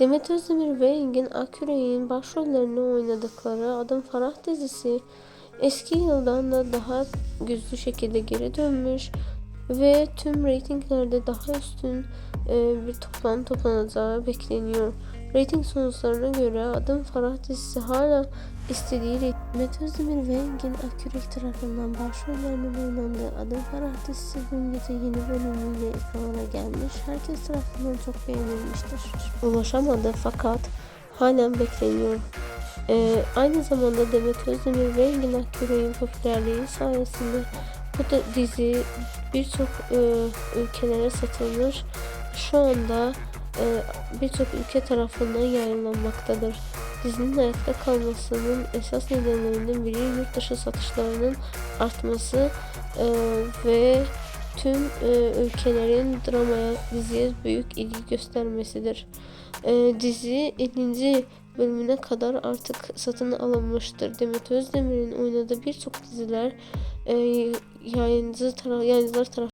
Demet Özdemir ve Engin Akyürek'in başrollerini oynadıkları Adım Farah dizisi eski yıldan da daha güçlü şekilde geri dönmüş ve tüm reytinglerde daha üstün e, bir toplam toplanacağı bekleniyor. Rating sonuçlarına göre Adım Farah dizisi hala istediği. Demet Özdemir ve Engin Akyürek tarafından başrollerinin oynandığı Adım Farah dizisi dün gece yeni bölümüyle gelmiş. Herkes tarafından çok beğenilmiştir. Ulaşamadı fakat halen bekleniyor. Ee, aynı zamanda Demet Özdemir ve Engin Akyürek'in popülerliği sayesinde bu da dizi birçok e, ülkelere satılmış. Şu anda e, birçok ülke tarafından yayınlanmaktadır. Dizinin ayakta kalmasının esas nedenlerinden biri yurt dışı satışlarının artması e, ve tüm e, ülkelerin dramaya, diziye büyük ilgi göstermesidir. E, dizi 50. bölümüne kadar artık satın alınmıştır. Demet Özdemir'in oynadığı birçok diziler e, yayıncı taraf, yayıncılar tarafından